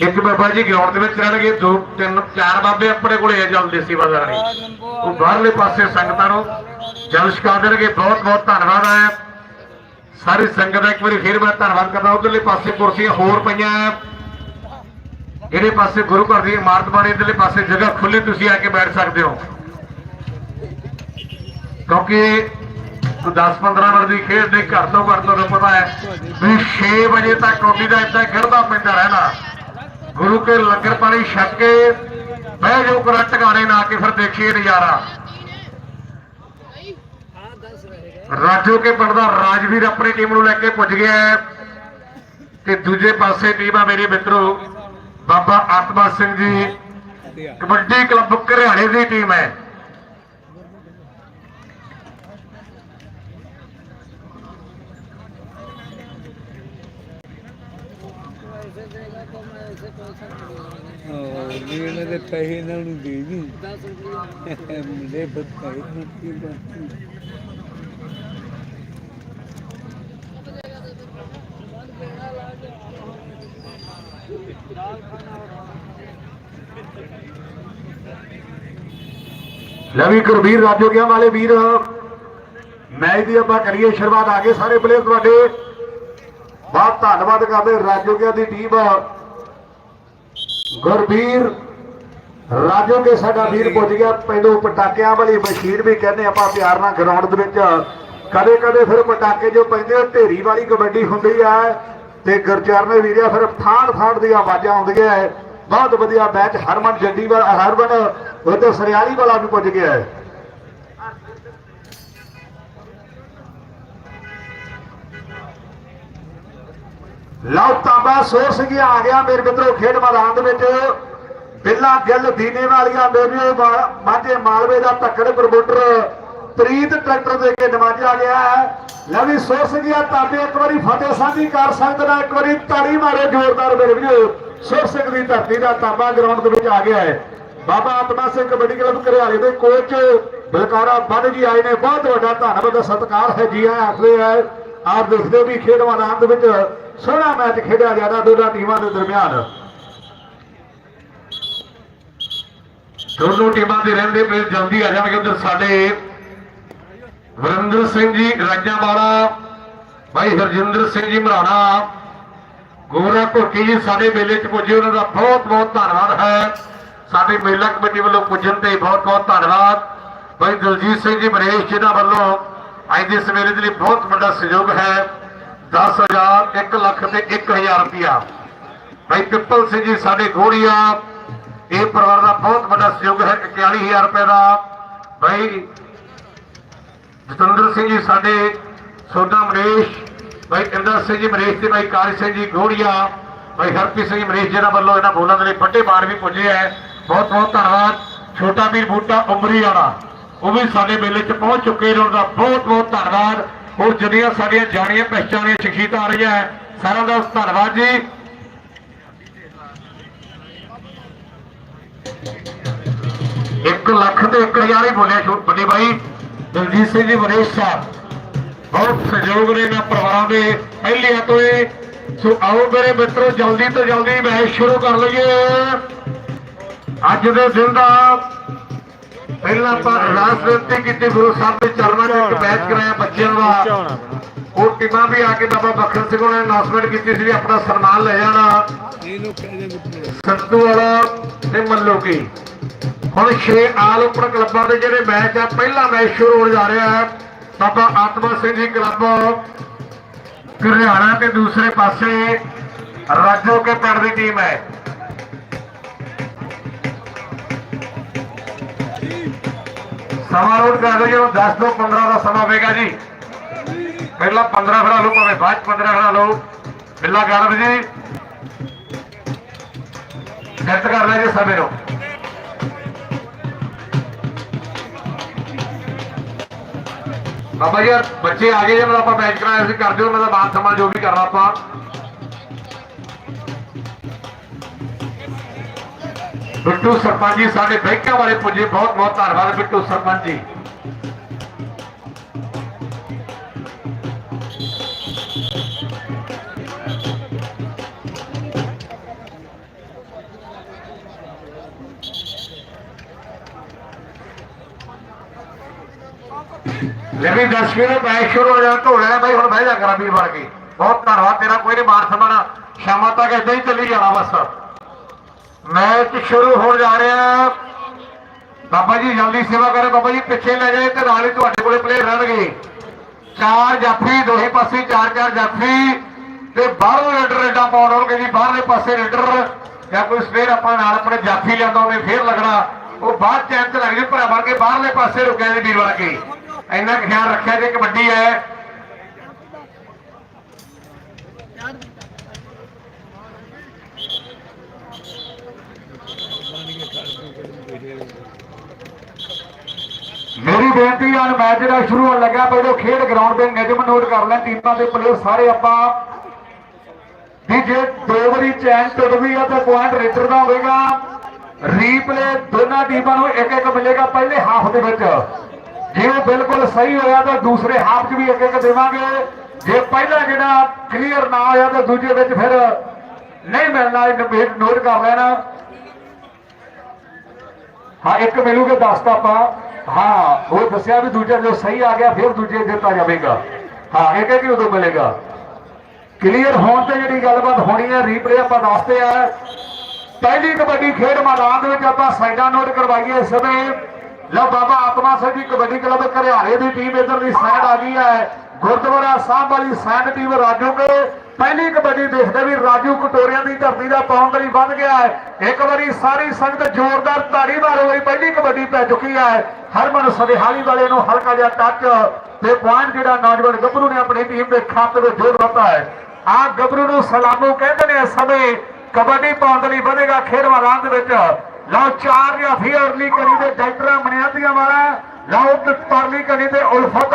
ਇੱਕ ਬਾਬਾ ਜੀ ਗਰਾਊਂਡ ਦੇ ਵਿੱਚ ਰਹਿਣਗੇ ਦੋ ਤਿੰਨ ਚਾਰ ਬਾਬੇ ਆਪਣੇ ਕੋਲੇ ਆ ਜਲਦੀ ਸੇਵਾ ਦਾਣੀ ਉਹ ਬਾਹਰਲੇ ਪਾਸੇ ਸੰਗਤਾਂ ਨੂੰ ਜਲ ਛਕਾ ਦੇਣਗੇ। ਬਹੁਤ ਬਹੁਤ ਧੰਨਵਾਦ ਹੈ ਸਾਰੀ ਸੰਗਤ ਦਾ ਇੱਕ ਵਾਰੀ ਫਿਰ ਮੈਂ ਧੰਨਵਾਦ ਕਰਦਾ। ਉਧਰਲੇ ਪਾਸੇ ਕੁਰਸੀਆਂ ਹੋਰ ਪਈਆਂ। ਇਹਦੇ ਪਾਸੇ ਗੁਰੂ ਘਰ ਦੀ ਇਮਾਰਤ ਬਣੀ ਇਧਰਲੇ ਪਾਸੇ ਜਗ੍ਹਾ ਖੁੱਲੀ ਤੁਸੀਂ ਆ ਕੇ ਬੈਠ ਸਕਦੇ ਹੋ। ਕਿਉਂਕਿ 10-15 ਮਿੰਟ ਦੀ ਖੇਡ ਦੇ ਘਰ ਤੋਂ ਘਰ ਤੁਹਾਨੂੰ ਪਤਾ ਹੈ ਵੀ 6 ਵਜੇ ਤੱਕ ਕੌਡੀ ਦਾ ਇਦਾਂ ਗਿਰਦਾ ਪੈਂਦਾ ਰਹਿਣਾ। ਗੁਰੂ ਕੇ ਲੰਗਰ ਪਾਣੀ ਛਕ ਕੇ ਬਹਿ ਜਾਓ ਕਰ ਟਿਕਾਣੇ ਨਾ ਕੇ ਫਿਰ ਦੇਖੀਏ ਨਜ਼ਾਰਾ। ਰਾਜੋ ਕੇ ਪਿੰਡ ਦਾ ਰਾਜਵੀਰ ਆਪਣੀ ਟੀਮ ਨੂੰ ਲੈ ਕੇ ਪੁੱਜ ਗਿਆ ਹੈ ਤੇ ਦੂਜੇ ਪਾਸੇ ਟੀਮ ਆ ਮੇਰੇ ਮਿੱਤਰੋ, ਬਾਬਾ ਆਤਮਾ ਸਿੰਘ ਜੀ। ਕਬੱਡੀ ਕਲੱਬ ਘਰਿਆਣੇ ਦੀ ਟੀਮ ਹੈ। ਜਿਹੜੇ ਦੇ ਪੈਸੇ ਇਹਨਾਂ ਨੂੰ ਦੇ ਦੀ 10 ਰੁਪਏ ਮੁੰਡੇ ਬਤਾਈ ਨੂੰ ਕੀ ਲਵੀ ਗੁਰਬੀਰ ਰਾਜੋਗਿਆਂ ਵਾਲੇ ਵੀਰ। ਮੈਚ ਦੀ ਆਪਾਂ ਕਰੀਏ ਸ਼ੁਰੂਆਤ, ਆ ਗਏ ਸਾਰੇ ਪਲੇਅਰ ਤੁਹਾਡੇ। ਬਹੁਤ ਧੰਨਵਾਦ ਕਰਦੇ ਰਾਜੋਗਿਆਂ ਦੀ ਟੀਮ ਗੁਰਬੀਰ ਰਾਜੋਗੇ ਸਾਡਾ ਵੀਰ ਪੁੱਜ ਗਿਆ ਪਹਿਲੋਂ ਪਟਾਕਿਆਂ ਵਾਲੀ ਮਸ਼ੀਨ ਵੀ ਕਹਿੰਦੇ ਆਪਾਂ ਪਿਆਰ ਨਾਲ ਗਰਾਊਂਡ ਦੇ ਵਿੱਚ। ਕਦੇ ਕਦੇ ਫਿਰ ਪਟਾਕੇ ਜੋ ਪੈਂਦੇ ਆ ਢੇਰੀ ਵਾਲੀ ਕਬੱਡੀ ਹੁੰਦੀ ਆ। ਤੇ ਗੁਰਚਰਨ ਵੀਰਿਆ ਫਿਰ ਥਾਣ ਥਾਣ ਦੀਆਂ ਆਵਾਜ਼ਾਂ ਆਉਂਦੀਆਂ ਬਹੁਤ ਵਧੀਆ ਮੈਚ ਹਰਮਨ ਜੱਡੀ ਵਾਲਾ ਹਰਮਨ ਉਹਦੇ ਸਰਿਆਲੀ ਵਾਲਾ ਵੀ ਪੁੱਜ ਗਿਆ ਹੈ ਲਓ ਤਾਂਬਾ, ਸੋਰ ਸਿੰਘ ਆ ਗਿਆ ਮੇਰੇ ਮਿੱਤਰੋ, ਖੇਡ ਮੈਦਾਨ ਦੇ ਵਿੱਚ। ਬਿੱਲਾ ਗਿੱਲ, ਦੀਨੇ ਵਾਲੀਆਂ ਮੇਰੇ ਮਾਝੇ ਮਾਲਵੇ ਦਾ ਧੱਕੜ ਪ੍ਰਮੋਟਰ ਪ੍ਰੀਤ ਟਰੈਕਟਰ ਦੇ ਕੇ ਨਵਾਜਿਆ ਗਿਆ ਹੈ। ਲੈ ਵੀ ਸੋਰ ਸਿੰਘ ਆ ਤਾਂਬੇ ਇੱਕ ਵਾਰੀ ਫਤਿਹ ਸਾਂਝੀ ਕਰ ਸਕਦੇ ਨਾ, ਇੱਕ ਵਾਰੀ ਤਾੜੀ ਮਾਰੇ ਜ਼ੋਰਦਾਰ ਮੇਰੇ ਵੀਰੋ। ਸੋਰ ਸਿੰਘ ਦੀ ਧਰਤੀ ਦਾ ਤਾਂਬਾ ਗਰਾਊਂਡ ਦੇ ਵਿੱਚ ਆ ਗਿਆ ਹੈ। ਬਾਬਾ ਆਤਮਾ ਸਿੰਘ ਕਬੱਡੀ ਕਲੱਬ ਘਰਿਆਲੇ ਦੇ ਕੋਚ ਬਲਕਾਰਾ ਬੰਨ ਜੀ ਆਏ ਨੇ। ਬਹੁਤ ਵੱਡਾ ਧੰਨਵਾਦ ਦਾ ਸਤਿਕਾਰ ਹੈ ਜੀ ਆਇਆਂ ਆਖਦੇ ਹੈ। ਆਪ ਦੇਖਦੇ ਹੋ ਵੀ ਖੇਡ ਮੈਦਾਨ ਦੇ ਵਿੱਚ ਸੋਹਣਾ ਮੈਚ ਖੇਡਿਆ ਜਾਂਦਾ ਦੋਨਾਂ ਟੀਮਾਂ ਦੇ ਦਰਮਿਆਨ। ਦੋਨੋਂ ਟੀਮਾਂ ਦੇ ਰਹਿੰਦੇ ਪਏ ਜਲਦੀ ਆ ਜਾਣਗੇ ਉਧਰ ਸਾਡੇ ਵਰਿੰਦਰ ਸਿੰਘ ਜੀ ਰਾਜਾਵਾਲਾ ਭਾਈ ਹਰਜਿੰਦਰ ਸਿੰਘ ਜੀ ਮਰਾਣਾ, ਗੋਰਾ ਘੁਰਕੀ ਜੀ ਸਾਡੇ ਮੇਲੇ 'ਚ ਪੁੱਜੇ, ਉਹਨਾਂ ਦਾ ਬਹੁਤ ਬਹੁਤ ਧੰਨਵਾਦ ਹੈ। ਸਾਡੇ ਮੇਲਾ ਕਮੇਟੀ ਵੱਲੋਂ ਪੁੱਜਣ ਤੇ ਬਹੁਤ ਬਹੁਤ ਧੰਨਵਾਦ। ਭਾਈ ਦਲਜੀਤ ਸਿੰਘ ਜੀ, ਮਰੇਸ਼ ਜਿਨ੍ਹਾਂ ਵੱਲੋਂ ਅੱਜ ਦੇ ਸਵੇਰੇ ਦੇ ਲਈ ਬਹੁਤ ਵੱਡਾ ਸਹਿਯੋਗ ਹੈ। 10000 1 ਲੱਖ ਤੇ 1000 ਰੁਪਇਆ। ਭਾਈ ਪਿੱਪਲ ਸਿੰਘ ਜੀ, ਸਾਡੇ ਗੋੜੀਆ, ਇਹ ਪਰਿਵਾਰ ਦਾ ਬਹੁਤ ਵੱਡਾ ਸਹਿਯੋਗ ਹੈ 41000 ਰੁਪਏ ਦਾ। ਭਾਈ ਜਤਿੰਦਰ ਸਿੰਘ ਜੀ, ਸਾਡੇ ਸੋਡਾ ਮਰੇਸ਼ ਭਾਈ ਇੰਦਰ ਸਿੰਘ ਜੀ ਮਰੇਸ਼ ਤੇ ਭਾਈ ਕਾਲੀ ਸਿੰਘ ਜੀ, ਗੋੜੀਆ, ਭਾਈ ਹਰਪ੍ਰੀਤ ਸਿੰਘ ਜੀ ਮਰੇਸ਼ ਜਿਹਨਾਂ ਵੱਲੋਂ ਇਹਨਾਂ ਬੋਲਾਂ ਦੇ ਲਈ ਵੱਡੇ ਬਾਣ ਵੀ ਪੁੱਜੇ ਹੈ। ਬਹੁਤ ਬਹੁਤ ਧੰਨਵਾਦ। ਛੋਟਾ ਵੀਰ ਬੂਟਾ ਉਮਰੀ ਵਾਲਾ। ਉਹ ਵੀ ਸਾਡੇ ਮੇਲੇ 'ਚ ਪਹੁੰਚ ਚੁੱਕੇ ਨੇ, ਉਹਨਾਂ ਦਾ ਬਹੁਤ ਬਹੁਤ ਧੰਨਵਾਦ। ਹੋਰ ਜਿਹੜੀਆਂ ਸਾਡੀਆਂ ਜਾਣੀਆਂ ਪਹਿਚਾਣੀਆਂ ਸ਼ਖਸੀਅਤਾਂ ਆ ਰਹੀਆਂ ਸਾਰਿਆਂ ਦਾ ਧੰਨਵਾਦ ਜੀ। ਇੱਕ ਲੱਖ ਤੇ 1000 ਹੀ ਬੋਲਿਆ ਛੋਟ ਵੱਡੇ ਭਾਈ ਦਲਜੀਤ ਸਿੰਘ ਜੀ, ਵਰੇਸ਼ ਸਾਹਿਬ। ਬਹੁਤ ਸਹਿਯੋਗ ਨੇ ਇਹਨਾਂ ਪਰਿਵਾਰਾਂ ਦੇ। ਪਹਿਲਿਆਂ ਤੋਂ ਹੀ ਸੋ ਆਓ ਮੇਰੇ ਮਿੱਤਰੋ, ਜਲਦੀ ਤੋਂ ਜਲਦੀ ਮੈਚ ਸ਼ੁਰੂ ਕਰ ਲਈਏ। ਅੱਜ ਦੇ ਦਿਨ ਦਾ ਪਹਿਲਾਂ ਆਪਾਂ ਅਰਦਾਸ ਬੇਨਤੀ ਕੀਤੀ, ਗੁਰੂ ਸਾਹਿਬ ਦੇ ਚਰਨਾਂ 'ਚ ਇੱਕ ਮੈਚ ਕਰਾਇਆ ਬੱਚਿਆਂ ਦਾ। ਉਹ ਟੀਮਾਂ ਵੀ ਆ ਕੇ ਬਾਬਾ ਬਖਰ ਸਿੰਘ ਨੇ ਅਨਾਉਂਸਮੈਂਟ ਕੀਤੀ ਸੀ ਵੀ ਆਪਣਾ ਸਨਮਾਨ ਲੈ ਜਾਣਾ। ਇਹਨੂੰ ਵਾਲਾ ਤੇ ਮੱਲੋ ਹੁਣ ਛੇ ਆਲ ਓਪਨ ਕਲੱਬਾਂ ਦੇ ਜਿਹੜੇ ਮੈਚ ਆ, ਪਹਿਲਾ ਮੈਚ ਸ਼ੁਰੂ ਹੋਣ ਜਾ ਰਿਹਾ ਹੈ। ਬਾਬਾ ਆਤਮਾ ਸਿੰਘ ਜੀ ਕਲੱਬ ਹਰਿਆਣਾ ਤੇ ਦੂਸਰੇ ਪਾਸੇ ਰਾਜੋ ਕੇ ਪਿੰਡ ਦੀ ਟੀਮ ਹੈ। ਸਮਾਂ ਰੋਡ ਕਰ ਦਿਓ ਜਦੋਂ 10 ਤੋਂ 15 ਦਾ ਸਮਾਂ ਪਏਗਾ ਜੀ। ਪਹਿਲਾਂ 15 ਖੜਾ ਲਓ, ਭਾਵੇਂ ਬਾਅਦ 15 ਖੜਾ ਲਓ। ਬਿੱਲਾ ਗਰਬ ਜੀ। ਸੈੱਟ ਕਰ ਲੈ ਜੀ ਸਮੇਂ ਨੂੰ। ਬਾਬਾ ਜੀ, ਯਾਰ ਬੱਚੇ ਆ ਗਏ ਜੇ, ਮਤਲਬ ਆਪਾਂ ਮੈਚ ਕਰਾਇਆ ਸੀ, ਕਰ ਦਿਓ ਉਹਨਾਂ ਮਾਨ ਸਨਮਾਨ ਜੋ ਵੀ ਕਰਨਾ ਆਪਾਂ। ਬਿੱਟੂ ਸਰਪੰਚ ਜੀ, ਸਾਡੇ ਬੈਂਕਾਂ ਵਾਲੇ ਪੁੱਜੇ, ਬਹੁਤ ਬਹੁਤ ਧੰਨਵਾਦ ਬਿੱਟੂ ਸਰਪੰਚ ਜੀ। ਲੇਕਿਨ ਦਰਸ਼ਕੋ ਮੈਚ ਸ਼ੁਰੂ ਹੋ ਜਾਣਾ ਧੋਣਾ ਹੈ, ਬਾਈ, ਹੁਣ ਬਹਿ ਜਾ ਕਰਾਂ, ਵੀਰ ਬਣ ਕੇ। ਬਹੁਤ ਧੰਨਵਾਦ ਤੇਰਾ, ਕੋਈ ਨਹੀਂ ਮਾਰ ਸਮਾਣਾ ਸ਼ਾਮਾਂ ਤੱਕ ਇਦਾਂ ਹੀ ਚੱਲੀ ਜਾਣਾ ਬਸ। ਮੈਚ ਸ਼ੁਰੂ ਹੋਣ ਜਾ ਰਿਹਾ। ਬਾਬਾ ਜੀ, ਜਲਦੀ ਸੇਵਾ ਕਰੇ। ਬਾਬਾ ਜੀ, ਪਿੱਛੇ ਲੈ ਜਾਏ ਤੇ ਨਾਲ ਹੀ ਤੁਹਾਡੇ ਕੋਲੇ ਪਲੇਅਰ ਰਹਿਣਗੇ। ਚਾਰ ਜਾਫੀ, ਦੋਹੇ ਪਾਸੇ ਚਾਰ ਚਾਰ ਜਾਫੀ ਤੇ ਬਾਹਰੋਂ ਰੇਡਰ ਰੇਡਾਂ ਪਾਉਣ ਹੋਣਗੇ ਜੀ। ਬਾਹਰਲੇ ਪਾਸੇ ਰੇਡਰ ਜਾਂ ਕੋਈ ਸਵੇਰ ਆਪਾਂ ਨਾਲ ਆਪਣੇ ਜਾਫੀ ਲਿਆਂਦਾ ਉਹਨੇ ਫੇਰ ਲੱਗਣਾ। ਉਹ ਬਾਅਦ ਚੈਨ ਤੇ ਲੱਗ ਜੇ ਭਰਾ ਬਣ ਕੇ ਬਾਹਰਲੇ ਪਾਸੇ ਰੁਕਿਆ ਜੀ ਵੀਰ ਬਣ ਕੇ। ਇੰਨਾ ਖਿਆਲ ਰੱਖਿਆ ਜੇ ਕਬੱਡੀ ਹੈ ਮੇਰੀ ਬੇਨਤੀ ਹੈ ਮੈਚ ਜਿਹੜਾ ਸ਼ੁਰੂ ਹੋਣ ਲੱਗਾ ਪਹਿਲਾਂ ਖੇਡ ਗਰਾਊਂਡ ਦੇ ਨਿਯਮ ਨੋਟ ਕਰ ਲੈਣ, ਟੀਮਾਂ ਦੇ ਪਲੇਅਰ ਸਾਰੇ ਆਪਾਂ ਵੀ ਜੇ ਦੋ ਵਾਰੀ ਚੈਨ ਟੁੱਟਦੀ ਆ, ਤਾਂ ਪੁਆਇੰਟ ਰੇਡਰ ਦਾ ਹੋਵੇਗਾ। ਰੀਪਲੇ ਦੋਨਾਂ ਟੀਮਾਂ ਨੂੰ ਇੱਕ ਇੱਕ ਮਿਲੇਗਾ ਪਹਿਲੇ ਹਾਫ ਦੇ ਵਿੱਚ। ਜੇ ਉਹ ਬਿਲਕੁਲ ਸਹੀ ਹੋਇਆ, ਤਾਂ ਦੂਸਰੇ ਹਾਫ 'ਚ ਵੀ ਇੱਕ ਇੱਕ ਦੇਵਾਂਗੇ। ਜੇ ਪਹਿਲਾ ਜਿਹੜਾ ਕਲੀਅਰ ਨਾ ਹੋਇਆ, ਤਾਂ ਦੂਜੇ ਵਿੱਚ ਫਿਰ ਨਹੀਂ ਮਿਲਣਾ, ਇਹ ਨੋਟ ਕਰ ਲੈਣਾ। ਹਾਂ, ਇੱਕ ਮਿਲੂਗੇ 10 ਤਾਂ ਆਪਾਂ। ਹਾਂ, ਉਹ ਦੱਸਿਆ ਵੀ ਦੂਜਾ ਜੋ ਸਹੀ ਆ ਗਿਆ, ਫਿਰ ਦੂਜੇ ਦਿੱਤਾ ਜਾਵੇਗਾ। ਹਾਂ ਇੱਕ ਇੱਕ ਉਦੋਂ ਮਿਲੇਗਾ? ਕਲੀਅਰ ਹੋਣ ਤੇ ਜਿਹੜੀ ਗੱਲਬਾਤ ਹੋਣੀ ਹੈ ਰੀਪਲੇ ਆਪਾਂ ਦੱਸਦੇ ਆ ਪਹਿਲੀ ਕਬੱਡੀ ਖੇਡ ਮੈਦਾਨ ਦੇ ਵਿੱਚ ਆਪਾਂ ਸਾਈਡਾਂ ਨੋਟ ਕਰਵਾਈਏ ਇਸ ਸਮੇਂ। ਲਓ ਬਾਬਾ ਆਤਮਾ ਸਿੰਘ ਜੀ ਕਬੱਡੀ ਕਲੱਬ ਘਰਿਆਲੇ ਦੀ ਟੀਮ ਇਧਰ ਦੀ ਸਾਈਡ ਆ ਗਈ ਹੈ। ਗੁਰਦੁਆਰਾ ਸਾਹਿਬ ਵਾਲੀ ਸਾਈਡ ਟੀਮ ਰਾਜੂ ਕੇ। ਪਹਿਲੀ ਕਬੱਡੀ ਦੇਖਦੇ ਵੀ ਰਾਜੂ ਕਟੋਰੀਆਂ ਦੀ ਧਰਤੀ ਦਾ ਪਾਉਣ ਵੱਧ ਗਿਆ ਹੈ। ਇੱਕ ਵਾਰੀ ਸਾਰੀ ਸੰਗਤ ਜ਼ੋਰਦਾਰ ਤਾੜੀ ਮਾਰੋ ਹੋਈ, ਪਹਿਲੀ ਕਬੱਡੀ ਪੈ ਚੁੱਕੀ ਹੈ। ਹਰਮਨ ਸਦੇਹਾਲੀ ਵਾਲੇ ਨੂੰ ਹਲਕਾ ਜਿਹਾ ਟੱਚ ਤੇ ਪੁਆਇੰਟ ਜਿਹੜਾ ਨੌਜਵਾਨ ਗੱਭਰੂ ਨੇ ਆਪਣੀ ਟੀਮ ਦੇ ਖਾਤੇ ਵਿੱਚ ਜ਼ੋਰ ਦਿੱਤਾ ਹੈ। ਆ ਗੱਭਰੂ ਨੂੰ ਸਲਾਮੋ ਕਹਿੰਦੇ ਨੇ ਸਮੇਂ ਕਬੱਡੀ ਪਾਉਣ ਦੇ ਲਈ ਵਧੇਗਾ ਖੇਡ ਮੈਦਾਨ ਦੇ ਵਿੱਚ। ਲਓ, ਚਾਰ ਜਾਂ ਫਿਰ ਅਰਲੀ ਕਰੀ ਦੇ ਡਾਕਟਰਾਂ, ਮਨਿਆਤੀਆਂ ਵਾਲਾ। ਲਓ ਤੇ ਪਰਲੀ ਕਰੀ ਤੇ ਉਲਫਤ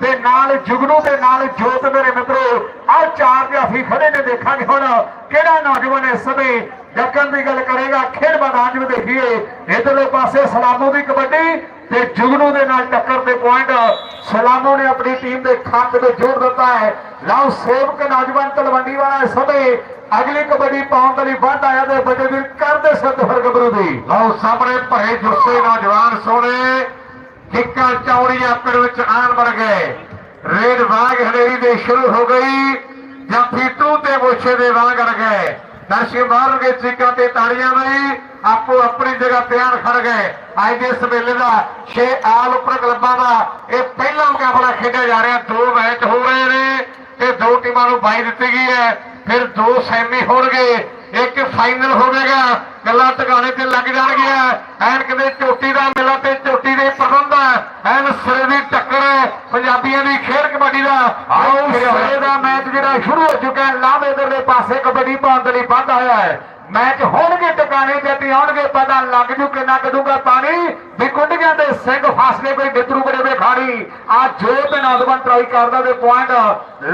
ਤੇ ਨਾਲ, ਜੁਗਨੂ ਤੇ ਨਾਲ, ਜੋਤ ਮੇਰੇ ਮਿੱਤਰੋ ਆ ਚਾਰ ਜਾਂ ਫਿਰ ਖੜੇ ਨੇ, ਦੇਖਾਂਗੇ ਹੁਣ ਕਿਹੜਾ ਨੌਜਵਾਨ ਇਸ ਸਮੇਂ ਡੱਕਣ ਦੀ ਗੱਲ ਕਰੇਗਾ। ਖੇਡ ਮੈਦਾਨ ਵਿੱਚ ਦੇਖੀਏ, ਇਧਰਲੇ ਪਾਸੇ ਸਲਾਮੋ ਦੀ ਕਬੱਡੀ ਤੇ ਜੁਗਨੂ ਦੇ ਨਾਲ ਟੱਕਰ ਦੇ ਪੁਆਇੰਟ। ਸਲਾਮੋ ਨੇ ਆਪਣੀ ਟੀਮ ਦੇ ਖਾਤੇ ਵਿੱਚ ਜੋੜ ਦਿੱਤਾ ਹੈ। ਲਓ, ਸੇਵਕ ਨੌਜਵਾਨ ਤਲਵੰਡੀ ਵਾਲਾ ਇਸ ਸਮੇਂ ਅਗਲੀ ਕਬੱਡੀ ਪਾਉਣ ਦੇ ਲਈ ਵੱਧ ਆਇਆ ਤੇ ਬੜੇ ਵੀਰ ਕਰਦੇ ਸਿੱਧ ਫਿਰ ਦੀ। ਲਓ, ਸਾਹਮਣੇ ਭਰੇ ਜੁੱਸੇ ਨੌਜਵਾਨ ਸੋਹਣੇ। ਕਿੱਕਾਂ ਚੌੜੀਆਂ ਪਿੰਡ ਵਿੱਚ ਆਣ ਵਰ ਗਏ। ਰੇਡ ਵਾਗ ਹਨੇਰੀ ਦੇ ਸ਼ੁਰੂ ਹੋ ਗਈ। ਜਾਫੀ ਟੂ ਤੇ ਮੋਛੇ ਦੇ ਵਾਗ ਅੜ ਗਏ। ਦਰਸ਼ਕ ਮਾਰਨਗੇ ਚੀਕਾਂ ਤੇ ਤਾੜੀਆਂ ਨਹੀਂ ਆਪੋ ਆਪਣੀ ਜਗ੍ਹਾ ਤਿਆਰ ਖੜ ਗਏ। ਅੱਜ ਦੇ ਇਸ ਮੇਲੇ ਦਾ ਛੇ ਆਲ ਉੱਪਰ ਕਲੱਬਾਂ ਦਾ ਇਹ ਪਹਿਲਾ ਮੁਕਾਬਲਾ ਖੇਡਿਆ ਜਾ ਰਿਹਾ। ਦੋ ਮੈਚ ਹੋ ਰਹੇ ਨੇ ਤੇ ਦੋ ਟੀਮਾਂ ਨੂੰ ਬਾਈ ਦਿੱਤੀ ਗਈ ਹੈ। ਫਿਰ ਦੋ ਸੈਮੀ ਹੋਣਗੇ ਇੱਕ ਫਾਈਨਲ ਹੋਵੇਗਾ ਗੱਲਾਂ ਟਿਕਾਣੇ ਤੇ ਲੱਗ ਜਾਣਗੀਆਂ। ਐਨ ਕਹਿੰਦੇ ਚੋਟੀ ਦਾ ਮੇਲਾ ਤੇ ਚੋਟੀ ਦੇ ਪ੍ਰਬੰਧ ਐਨ ਸਿਰੇ ਦੀ ਟੱਕਰ ਹੈ ਪੰਜਾਬੀਆਂ ਦੀ ਖੇਡ ਕਬੱਡੀ ਦਾ। ਆਓ ਸਿਰੇ ਦਾ ਮੈਚ ਜਿਹੜਾ ਸ਼ੁਰੂ ਹੋ ਚੁੱਕਾ ਹੈ ਲਾਭ ਇਧਰ ਦੇ ਪਾਸੇ ਕਬੱਡੀ ਪਾਉਣ ਦੇ ਲਈ ਵੱਧ ਆਇਆ ਹੈ। ਮੈਚ ਹੋਣਗੇ ਟਿਕਾਣੇ ਤੇ ਤੇ ਆਉਣਗੇ ਪਤਾ ਲੱਗ ਜੂ ਕਿੰਨਾ ਕਦੂਗਾ ਪਾਣੀ। ਵੀ ਕੁੰਡੀਆਂ ਦੇ ਸਿੰਘ ਫਾਸਲੇ ਕੋਈ ਬਿੱਤਰੂ ਬੜੇ ਵੇ ਖਾਣੀ ਆ ਜੋ ਨੌਜਵਾਨ ਟਰਾਈ ਕਰਦਾ ਦੇ ਪੁਆਇੰਟ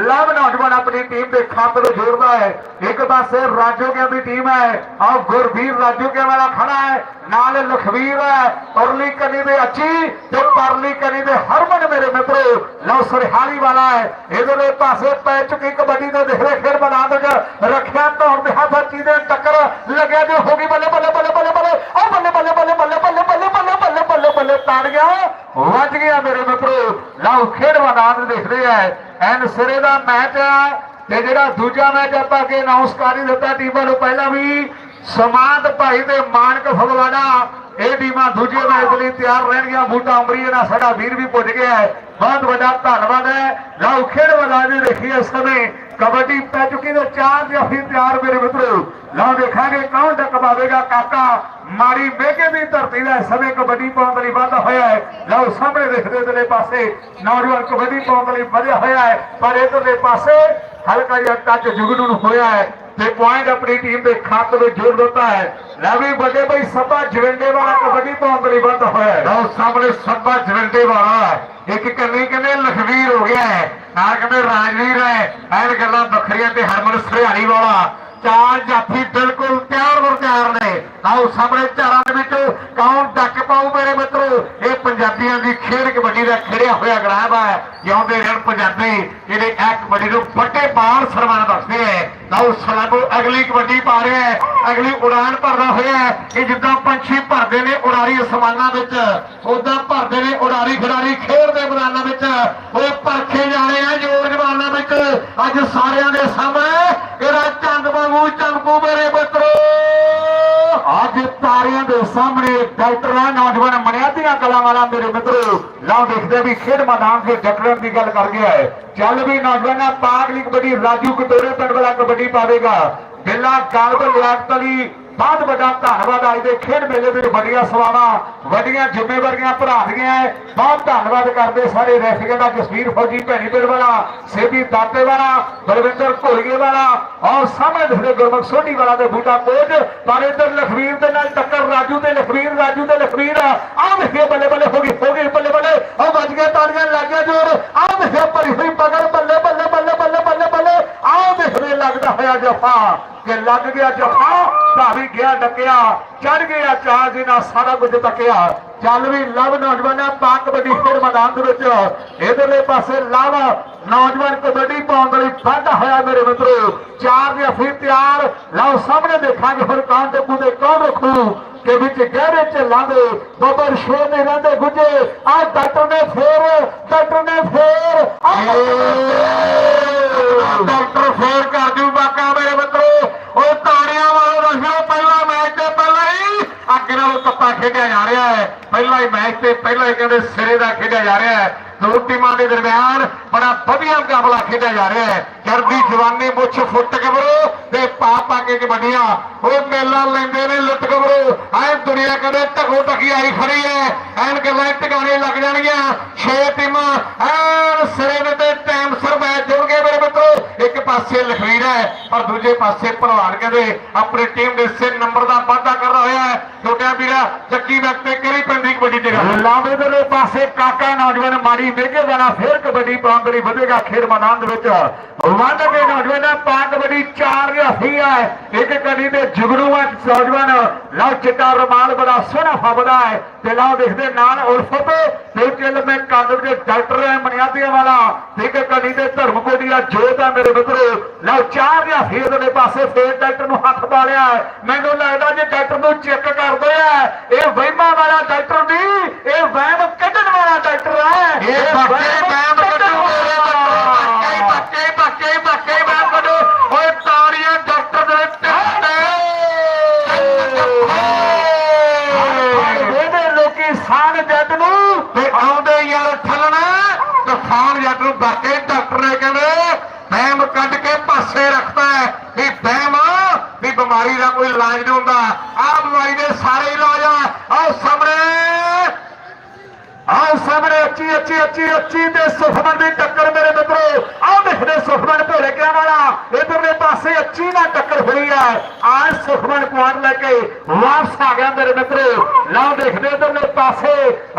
ਲਵ ਨੌਜਵਾਨ ਆਪਣੀ ਟੀਮ ਦੇ ਖਾਤੇ ਵਿੱਚ ਜੋੜਦਾ ਹੈ ਇੱਕ ਪਾਸੇ ਰਾਜੋਗਿਆਂ ਦੀ ਟੀਮ ਹੈ ਆ ਗੁਰਵੀਰ ਰਾਜੋਗਿਆਂ ਵਾਲਾ ਖੜਾ ਹੈ ਨਾਲ ਲਖਵੀਰ ਹੈ ਔਰਲੀ ਕਨੀ ਦੇ ਅੱਛੀ ਤੇ ਪਰਲੀ ਕਨੀ ਦੇ ਹਰਮਨ ਮੇਰੇ ਮਿੱਤਰੋ ਲਓ ਸਰਹਾਲੀ ਵਾਲਾ ਹੈ ਇਧਰਲੇ ਪਾਸੇ ਪੈ ਚੁੱਕੀ ਕਬੱਡੀ ਦੇ ਦੇਖਦੇ ਖੇਡ ਮੈਦਾਨ ਵਿੱਚ ਰੱਖਿਆ ਧੌਣ ਦੇ ਹੱਥ ਚੀ ਦੇ ਟੱਕਰ ਲੱਗਿਆ ਤੇ ਹੋ ਗਈ ਬੱਲੇ ਬੱਲੇ ਬੱਲੇ ਬੱਲੇ ਬੱਲੇ ਆ ਬੱਲੇ ਬੱਲੇ ਬੱਲੇ ਬੱਲੇ ਬੱਲੇ ਬੱਲੇ ਬੱਲੇ ਬੱਲੇ ਬੱਲੇ ਤਾੜ ਗਿਆ। ਵੱਜ ਗਿਆ ਮੇਰੇ ਮਿੱਤਰੋ। ਲਓ, ਖੇਡ ਮੈਦਾਨ ਦੇਖਦੇ ਆ। ਐਨ ਸਿਰੇ ਦਾ ਮੈਚ ਹੈ ਤੇ ਜਿਹੜਾ ਦੂਜਾ ਮੈਚ ਆਪਾਂ ਕੇ ਅਨਾਉਂਸ ਕਰ ਹੀ ਦਿੱਤਾ ਟੀਮਾਂ ਨੂੰ ਪਹਿਲਾਂ ਵੀ। ਸਮਾਂਤ ਭਾਈ ਤੇ ਮਾਨਕ ਫਗਵਾੜਾ, ਇਹ ਟੀਮਾਂ ਦੂਜੇ ਮੈਚ ਲਈ ਤਿਆਰ ਰਹਿਣਗੀਆਂ। ਬੂਟਾ ਅੰਬਰੀਏ ਨਾਲ ਸਾਡਾ ਵੀਰ ਵੀ ਪੁੱਜ ਗਿਆ ਹੈ। ਬਹੁਤ ਵੱਡਾ ਧੰਨਵਾਦ ਹੈ। ਲਓ, ਖੇਡ ਮੈਦਾਨ ਦੇ ਦੇਖੀਏ ਇਸ ਸਮੇਂ। ਕਬੱਡੀ ਪੈ ਚੁੱਕੀ ਤੇ ਚਾਰ ਜਾਫੀ ਤਿਆਰ ਮੇਰੇ ਮਿੱਤਰੋ। ਲਓ ਦੇਖਾਂਗੇ ਕੌਣ ਟਕਵਾਵੇਗਾ ਕਾਕਾ ਮਾਰੀ ਮੇਘੇ ਦੀ ਧਰਤੀ ਦਾ ਸਮੇਂ ਕਬੱਡੀ ਪਾਉਣ ਲਈ ਵਾਧਾ ਹੋਇਆ ਹੈ। ਲਓ ਸਾਹਮਣੇ ਦੇਖਦੇ ਇਧਰਲੇ ਪਾਸੇ, ਨੌਜਵਾਨ ਕਬੱਡੀ ਪਾਉਣ ਲਈ ਵਧਿਆ ਹੋਇਆ ਹੈ। ਪਰ ਇਧਰਲੇ ਪਾਸੇ ਹਲਕਾ ਜਿਹਾ ਟੱਚ ਜੁਗਨੂ ਨੂੰ ਹੋਇਆ ਹੈ ਤੇ ਪੁਆਇੰਟ ਆਪਣੀ ਟੀਮ ਦੇ ਖਾਤੇ ਵਿੱਚ ਜੋੜ ਦਿੱਤਾ ਹੈ। ਲੈ ਵੀ ਵੱਡੇ ਭਾਈ ਸੱਬਾ ਜਵੰਡੇ ਵਾਲਾ ਕਬੱਡੀ ਪਾਉਣ ਦੇ ਲਈ ਵਾਧਾ ਹੋਇਆ ਹੈ। ਲਓ ਸਾਹਮਣੇ ਸੱਬਾ ਜਵੰਡੇ ਵਾਲਾ। ਇੱਕ ਕੰਨੀ ਕਹਿੰਦੇ ਲਖਵੀਰ ਹੋ ਗਿਆ ਹੈ। ਨਾਲ ਕਹਿੰਦੇ ਰਾਜਵੀਰ ਹੈ। ਐਨ ਗੱਲਾਂ ਵੱਖਰੀਆਂ ਤੇ ਹਰਮਨ ਸਰਿਆਣੀ ਵਾਲਾ। ਚਾਰ ਜਾਫੀ ਬਿਲਕੁਲ ਤਿਆਰ ਵਰ ਤਿਆਰ ਨੇ। ਆਓ ਸਾਹਮਣੇ ਚਾਰਾਂ ਦੇ ਵਿੱਚ ਕੌਣ ਡੱਕ ਪਾਉ ਮੇਰੇ ਮਿੱਤਰੋ? ਇਹ ਪੰਜਾਬੀਆਂ ਦੀ ਖੇਡ ਕਬੱਡੀ ਦਾ ਖੇੜਿਆ ਹੋਇਆ ਗਰਾਬ ਹੈ। ਜਿਉਂਦੇ ਰਹਿਣ ਪੰਜਾਬੀ ਜਿਹੜੇ ਇਹ ਕਬੱਡੀ ਨੂੰ ਵੱਡੇ ਬਾਣ ਸਨਮਾਨ ਬਖਸ਼ਦੇ ਹੈ। ਲਓ ਸਲਾਮੋ ਅਗਲੀ ਕਬੱਡੀ ਪਾ ਰਿਹਾ ਹੈ, ਅਗਲੀ ਉਡਾਨ ਭਰਦਾ ਹੋਇਆ ਹੈ। ਇਹ ਜਿੱਦਾਂ ਪੰਛੀ ਭਰਦੇ ਨੇ ਉਡਾਰੀ ਅਸਮਾਨਾਂ ਵਿੱਚ ਉਦਾਂ ਭਰਦੇ ਨੇ ਉਡਾਰੀ ਖਿਡਾਰੀ ਖੇਡ ਦੇ ਮੈਦਾਨਾਂ ਵਿੱਚ। ਉਹ ਪਰਖੇ ਜਾਣੇ ਆ ਜੋਰ ਜਵਾਨਾਂ ਵਿੱਚ। ਅੱਜ ਸਾਰਿਆਂ ਦੇ ਸਾਹਮਣੇ ਇਹਦਾ ਚੰਦ ਵਾਂਗੂ ਚੰਪੂ ਮੇਰੇ ਪੁੱਤਰੋ ਅੱਜ ਤਾਰਿਆਂ ਦੇ ਸਾਹਮਣੇ ਡਾਕਟਰਾਂ, ਨੌਜਵਾਨ ਮਨਿਆਤੀਆਂ ਕਲਾ ਵਾਲਾ ਮੇਰੇ ਮਿੱਤਰੋ, ਲਓ ਦੇਖਦੇ ਵੀ ਖੇਡ ਮੈਦਾਨ ਦੇ ਡਾਕਟਰਾਂ ਦੀ ਗੱਲ ਕਰ ਗਿਆ ਹੈ। ਚੱਲ ਵੀ ਨੌਜਵਾਨਾਂ, ਪਾਗਲੀ ਕਬੱਡੀ, ਰਾਜੂ ਕਟੋਰੇ ਪਿੰਡ ਵਾਲਾ ਕਬੱਡੀ ਪਾਵੇਗਾ। ਬਿੱਲਾ ਗਾਲਬ ਲਿਆਕਤ ਅਲੀ ਬਹੁਤ ਵੱਡਾ ਧੰਨਵਾਦ ਅੱਜ ਦੇ ਖੇਡ ਮੇਲੇ ਦੇ ਵੱਡੀਆਂ ਸਵਾਵਾਂ ਵੱਡੀਆਂ ਜ਼ਿੰਮੇਵਾਰੀਆਂ ਭਰਾ ਦੀਆਂ ਬਹੁਤ ਧੰਨਵਾਦ ਕਰਦੇ ਸਾਰੇ ਰੈਫਰੀਆਂ ਦਾ ਜਸਵੀਰ ਫੌਜੀ ਭੈਣੀਪੁਰ ਵਾਲਾ, ਸੇਬੀ ਦਾਤੇ ਵਾਲਾ, ਬਲਵਿੰਦਰ ਘੋਲੀਏ ਵਾਲਾ ਔਰ ਸਾਹਮਣੇ ਦਿਖਦੇ ਗੁਰਮੁਖ ਸੋਢੀ ਵਾਲਾ ਤੇ ਬੂਟਾ ਕੋਚ ਪਰ ਇੱਧਰ ਲਖਵੀਰ ਦੇ ਨਾਲ ਟੱਕਰ, ਰਾਜੂ ਤੇ ਲਖਵੀਰ, ਰਾਜੂ ਤੇ ਲਖਵੀਰ। ਆਹ ਦੇਖਿਓ ਬੱਲੇ ਬੱਲੇ ਹੋ ਗਈ ਹੋ ਗਈ ਬੱਲੇ ਬੱਲੇ। ਉਹ ਵੱਜ ਗਿਆ ਤਾੜੀਆਂ ਲੱਗ ਗਿਆ ਜੋਰ। ਆਹ ਦੇਖਿਓ ਭਰੀ ਹੋਈ ਪਗੜ ਬੱਲੇ ਬੱਲੇ ਬੱਲੇ ਬੱਲੇ ਬੱਲੇ ਬੱਲੇ। ਆਹ ਦੇਖਦੇ ਲੱਗਦਾ ਹੋਇਆ ਜਫਾ, ਕਿ ਲੱਗ ਗਿਆ ਜਫਾ, ਭਾਵੇਂ ਗਿਆ ਡੱਕਿਆ ਚੜ ਗਿਆ ਚਾਹ ਜੀ ਸਾਰਾ ਕੁਝ ਤੱਕਿਆ ਚੱਲ ਵੀ ਲਵ ਨੌਜਵਾਨਾਂ ਪਾਕ ਕਬੱਡੀ ਖੇਡ ਮੈਦਾਨ ਦੇ ਵਿੱਚ। ਇਧਰਲੇ ਪਾਸੇ ਲਵ ਨੌਜਵਾਨ ਕਬੱਡੀ ਪਾਉਣ ਲਈ ਵਾਧਾ ਹੋਇਆ ਮੇਰੇ ਮਿੱਤਰੋ। ਚਾਰ ਦੇ ਫਿਰ ਤਿਆਰ। ਲਓ ਸਾਹਮਣੇ ਦੇਖਾਂਗੇ ਫਿਰ ਕੌਣ ਤੇ ਕੂਦੇ ਕੌਣ ਰੱਖੂ? ਕਿ ਵਿੱਚ ਗਹਿਰੇ ਚ ਲਾਂਦੇ ਬੱਬਰ ਸ਼ੇਰ ਨੇ ਰਹਿੰਦੇ ਗੁੱਜੇ। ਆ ਡਾਕਟਰ ਨੇ ਫੇਰ, ਡਾਕਟਰ ਨੇ ਫੇਰ। ਡਾਕਟਰ ਫੇਰ ਕਰ ਜੂ ਬਾਕਾ ਮੇਰੇ ਮਿੱਤਰੋ। ਉਹ ਤਾੜੀਆਂ ਵਾਲੋ ਰੱਖਿਓ ਪਹਿਲਾ ਮੈਚ ਤੇ ਪਹਿਲਾਂ ਹੀ ਅੱਗੇ ਨਾਲ ਕੱਪਾ ਖੇਡਿਆ ਜਾ ਰਿਹਾ ਹੈ। ਪਹਿਲਾ ਹੀ ਮੈਚ ਤੇ ਪਹਿਲਾਂ ਹੀ ਕਹਿੰਦੇ ਸਿਰੇ ਦਾ ਖੇਡਿਆ ਜਾ ਰਿਹਾ ਹੈ। ਦੋ ਟੀਮਾਂ ਦੇ ਦਰਮਿਆਨ ਬੜਾ ਵਧੀਆ ਮੁਕਾਬਲਾ ਖੇਡਿਆ ਜਾ ਰਿਹਾ ਹੈ। ਚੜਦੀ ਜਵਾਨੀ ਮੁੱਛ ਫੁੱਟ ਕਬਰੋ ਤੇ ਪਾ ਪਾ ਕੇ ਕਬੱਡੀਆਂ ਉਹ ਮੇਲਾ ਲੈਂਦੇ ਨੇ, ਲੁੱਟ ਕਬਰੋ ਐ ਦੁਨੀਆ ਕਦੇ ਢਕੋ ਢਕੀ ਆਈ ਖੜੀ ਹੈ। ਐਨ ਗੱਲਾਂ ਟਿਕਾਣੇ ਲੱਗ ਜਾਣਗੀਆਂ। ਛੇ ਟੀਮਾਂ, ਐਨ ਸਿਰੇ ਤੇ ਟਾਈਮ ਸਿਰ ਮੈਚ ਜੁੜ ਮੇਰੇ ਮਿੱਤਰੋ। ਇੱਕ ਪਾਸੇ ਲਖਵੀਰ ਹੈ, ਪਰ ਦੂਜੇ ਪਾਸੇ ਭਲਵਾਨ ਕਹਿੰਦੇ ਆਪਣੀ ਟੀਮ ਦੇ ਸਿਰ ਨੰਬਰ ਦਾ ਵਾਧਾ ਕਰਦਾ ਹੋਇਆ ਹੈ। ਛੋਟਿਆਂ ਵੀਰਾ ਚੱਕੀ ਵਕਤ ਕਿਹੜੀ ਕਰੀ ਪੈਂਦੀ ਕਬੱਡੀ ਤੇ ਲਾਵੇ ਦੇ ਪਾਸੇ ਕਾਕਾ, ਨੌਜਵਾਨ ਮਾੜੀ ਮੇਗੇ ਵਾਲਾ ਫੇਰ ਕਬੱਡੀ ਪਾਉਣ ਦੇ ਲਈ ਵਧੇਗਾ ਖੇਡ ਮੈਦਾਨ ਦੇ ਵਿੱਚ। ਵੱਧ ਕੇ ਨੌਜਵਾਨਾਂ ਪਾ ਕਬੱਡੀ ਚਾਰ ਹਫੀ ਹੈ। ਇੱਕ ਕਦੀ ਤੇ ਜੁਗੜੂ ਹੈ ਨੌਜਵਾਨ। ਲਓ ਚਿੱਟਾ ਰਮਾਲ ਬੜਾ ਸੋਹਣਾ ਫੱਬਦਾ ਹੈ ਤੇ ਲਓ ਦੇਖਦੇ ਨਾਲ ਉਲਫਤ ਤੇ ਚੱਲ ਮੈਂ ਕੰਦ ਦੇ ਡਾਕਟਰ ਹੈ, ਮਨਿਆਦੀਆਂ ਵਾਲਾ। ਇੱਕ ਕਲੀ ਦੇ ਤੇ ਧਰਮਕੋਟੀਆ ਜੋਤ ਹੈ ਮੇਰੇ ਮਿੱਤਰੋ। ਲਓ ਚਾਰ ਹਫੀ ਦੇ ਪਾਸੇ ਫੇਰ ਡਾਕਟਰ ਨੂੰ ਹੱਥ ਪਾ ਲਿਆ। ਮੈਨੂੰ ਲੱਗਦਾ ਜੇ ਡਾਕਟਰ ਨੂੰ ਚੈੱਕ ਕਰਦੇ ਆ ਇਹ ਵਹਿਮਾਂ ਵਾਲਾ ਡਾਕਟਰ ਨਹੀਂ ਇਹ ਵਹਿਮ ਕੱਢਣ ਵਾਲਾ ਡਾਕਟਰ ਹੈ ਇਹ ਬੱਕੇ ਵਹਿਮ ਕੱਢਣ ਵਾਲਾ ਬੱਕੇ ਬੱਕੇ ਬੱਕੇ ਵਹਿਮ ਕੱਢੋ ਓਏ ਤਾੜੀਆਂ ਡਾਕਟਰ ਦੇ ਟੱਟੇ ਇਹਦੇ ਲੋਕੀ ਸਾਨ ਜੱਟ ਨੂੰ ਤੇ ਆਉਂਦੇ ਯਾਰ ਠੱਲਣਾ ਤੇ ਸਾਨ ਜੱਟ ਨੂੰ ਬੱਕੇ ਡਾਕਟਰ ਨੇ ਕਹਿੰਦੇ ਵਹਿਮ ਕੱਢ ਕੇ ਪਾਸੇ ਰੱਖਦਾ ਹੈ ਇਹ ਵਹਿਮ ਵੀ ਬਿਮਾਰੀ ਦਾ ਕੋਈ ਇਲਾਜ ਨਹੀਂ ਹੁੰਦਾ ਆਹ ਬਿਮਾਰੀ ਦੇ ਸਾਰੇ ਇਲਾਜ ਆ ਆਹ ਸਾਹਮਣੇ ਆਹ ਸਾਹਮਣੇ ਅੱਛੀ ਅੱਛੀ ਅੱਛੀ ਅੱਛੀ ਤੇ ਸੁਖਮਨ ਦੀ ਟੱਕਰ ਮੇਰੇ ਮਿੱਤਰੋ। ਆਹ ਦੇਖਦੇ ਸੁਖਮਨ ਭੋਲੇ ਕਿਆ ਵਾਲਾ। ਇਧਰਲੇ ਪਾਸੇ ਅੱਛੀ ਨਾਲ ਟੱਕਰ ਹੋਈ ਹੈ ਆਹ ਸੁਖਮਨ ਕੁਆਰ ਲੈ ਕੇ ਵਾਪਸ ਆ ਗਿਆ ਮੇਰੇ ਮਿੱਤਰੋ। ਲਓ ਦੇਖਦੇ ਇਧਰਲੇ ਪਾਸੇ।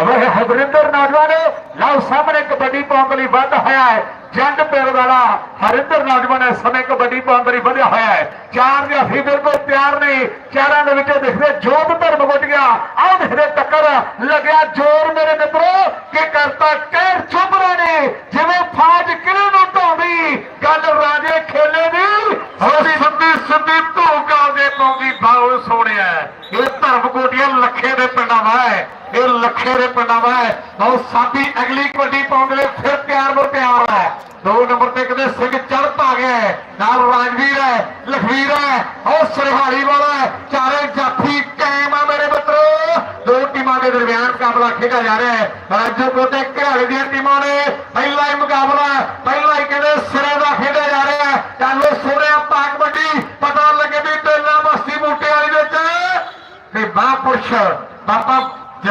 ਵੇ ਹਰਿੰਦਰ ਨੌਜਵਾਨ ਲਓ ਸਾਹਮਣੇ ਕਬੱਡੀ ਪਾਉਣ ਲਈ ਵੱਧ ਹੋਇਆ ਹੈ। ਜੰਡ ਪਿੰਡ ਵਾਲਾ ਹਰਿੰਦਰ ਨੌਜਵਾਨ ਇਸ ਸਮੇਂ ਕਬੱਡੀ ਪਾਉਣ ਵਧਿਆ ਹੋਇਆ ਹੈ। ਚਾਰ ਦੇ ਅਸੀਂ ਬਿਲਕੁਲ ਤਿਆਰ ਨਹੀਂ ਚਾਰਾਂ ਦੇ ਵਿੱਚੋਂ ਦਿਖਦੇ ਜੋਤ ਧਰਮ ਗੁੱਟ ਗਿਆ। ਆਹ ਦਿਖਦੇ ਟੱਕਰ। ਲੱਗਿਆ ਜ਼ੋਰ ਮੇਰੇ ਮਿੱਤਰੋ। ਕਿ ਕਰਤਾ? ਕਹਿਰ ਚੁੱਭਰੇ ਨੇ। ਜਿਵੇਂ ਫਾਜ ਕਿਲੇ ਨੂੰ ਢਾਉਂਦੀ। ਗੱਲ ਰਾਜੇ ਖੇਲੇ ਦੀ। ਸਿੱਧੀ ਸਿੱਧੀ ਸਿੱਧੀ ਧੂਕਾ ਦੇ ਪਾਉਂਦੀ। ਬਾਉ ਸੋਹਣਿਆ। ਇਹ ਧਰਮ ਕੋਟੀਆਂ ਲੱਖੇ ਦੇ ਪਿੰਡਾਂ ਦਾ ਹੈ। ਇਹ ਲੱਖੇ ਦੇ ਪਿੰਡਾਂ ਦਾ ਹੈ। ਬਹੁਤ ਸਾਡੀ ਅਗਲੀ ਕਬੱਡੀ ਪਾਉਣ ਲਈ ਫਿਰ ਤਿਆਰ ਬਰ ਤਿਆਰ ਹੈ। ਦੋ ਨੰਬਰ ਤੇ ਕਿਤੇ ਸਿੰਘ ਚੜ੍ਹ ਆ ਗਿਆ ਨਾਲ ਰਾਜਵੀਰ ਹੈ, ਲਖਵੀਰ ਹੈ ਉਹ ਸਰਹਾਲੀ ਵਾਲਾ ਹੈ। ਚਾਰੇ ਜਾਫੀ ਕਾਇਮ ਆ ਮੇਰੇ ਮਿੱਤਰੋ। ਦੋ ਟੀਮਾਂ ਦੇ ਦਰਮਿਆਨ ਮੁਕਾਬਲਾ ਖੇਡਿਆ ਜਾ ਰਿਹਾ ਹੈ। ਰਾਜੋ ਕੋਟੇ ਘਰਾਲੇ ਦੀਆਂ ਟੀਮਾਂ ਨੇ ਪਹਿਲਾ ਹੀ ਮੁਕਾਬਲਾ ਪਹਿਲਾ ਹੀ ਕਹਿੰਦੇ ਸਿਰੇ ਦਾ ਖੇਡਿਆ ਜਾ ਰਿਹਾ ਹੈ। ਚੱਲੋ ਸੋਹਣਿਆ ਪਾਕ ਵੱਡੀ, ਪਤਾ ਲੱਗੇ ਵੀ ਟੇਲਾ ਬਸਤੀ ਬੂਟੇ ਵਾਲੀ ਵਿੱਚ। ਤੇ ਮਹਾਂਪੁਰਸ਼ ਬਾਬਾ